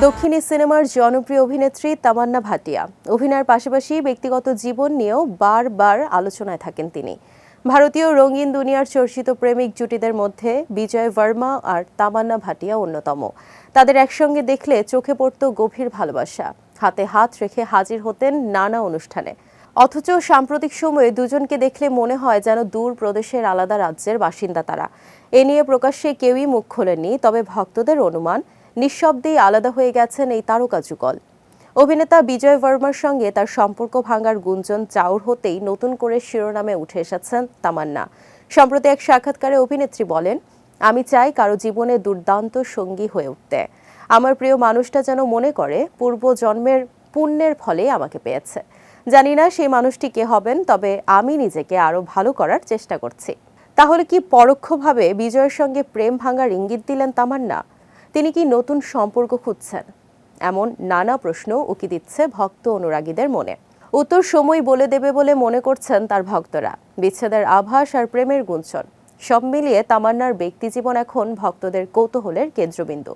দক্ষিণী সিনেমার জনপ্রিয় অভিনেত্রী তামান্না ভাটিয়া। অভিনয়ের পাশাপাশি ব্যক্তিগত জীবন নিয়েও বারবার আলোচনায় থাকেন তিনি। ভারতীয় রঙিন দুনিয়ার চর্চিত প্রেমিক জুটিদের মধ্যে বিজয় ভার্মা আর তামান্না ভাটিয়া অন্যতম। তাদের একসঙ্গে দেখলে চোখে পড়ত গভীর ভালোবাসা। হাতে হাত রেখে হাজির হতেন নানা অনুষ্ঠানে। অথচ সাম্প্রতিক সময়ে দুজনকে দেখলে মনে হয় যেন দূর প্রদেশের আলাদা রাজ্যের বাসিন্দা তারা। এ নিয়ে প্রকাশ্যে কেউই মুখ খোলেননি, তবে ভক্তদের অনুমান, নিঃশব্দেই আলাদা হয়ে গেছেন এই তারকা যুগল। অভিনেতা বিজয় বর্মার সঙ্গে তার সম্পর্ক ভাঙার গুঞ্জন চাউর হতেই নতুন করে শিরোনামে উঠে এসেছেন তামান্না। সম্প্রতি এক সাক্ষাৎকারে অভিনেত্রী বলেন, আমি চাই কারও জীবনে দুর্দান্ত সঙ্গী হয়ে উঠতে। আমার প্রিয় মানুষটা যেন মনে করে পূর্ব জন্মের পুণ্যের ফলে আমাকে পেয়েছে। জানি না সেই মানুষটি কে হবেন, তবে আমি নিজেকে আরও ভালো করার চেষ্টা করছি। তাহলে কি পরোক্ষভাবে বিজয়ের সঙ্গে প্রেম ভাঙার ইঙ্গিত দিলেন তামান্না? তিনি কি নতুন সম্পর্ক খুঁজছেন? এমন নানা প্রশ্ন উকি দিচ্ছে ভক্ত অনুরাগীদের মনে। উত্তর সময় বলে দেবে বলে মনে করছেন তার ভক্তরা। বিচ্ছেদের আভাস আর প্রেমের গুঞ্জন। সব মিলিয়ে তামান্নার ব্যক্তিজীবন এখন ভক্তদের কৌতূহলের কেন্দ্রবিন্দু।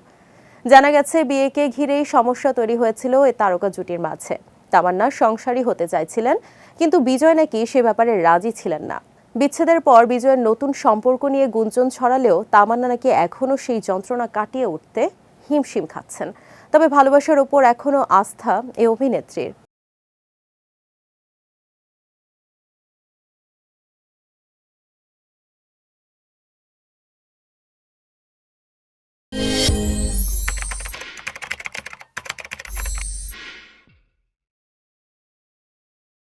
জানা গেছে বিয়েকে ঘিরেই সমস্যা তৈরি হয়েছিল এই তারকা জুটির মাঝে। তামান্না সংসারী হতে চাইছিলেন, কিন্তু বিজয় নাকি সে ব্যাপারে রাজি ছিলেন না। বিচ্ছেদের পর বিজয়ের নতুন সম্পর্ক নিয়ে গুঞ্জন ছড়ালেও তামান্না নাকি এখনও সেই যন্ত্রণা কাটিয়ে উঠতে হিমশিম খাচ্ছেন। তবে ভালোবাসার ওপর এখনও আস্থা এ অভিনেত্রীর।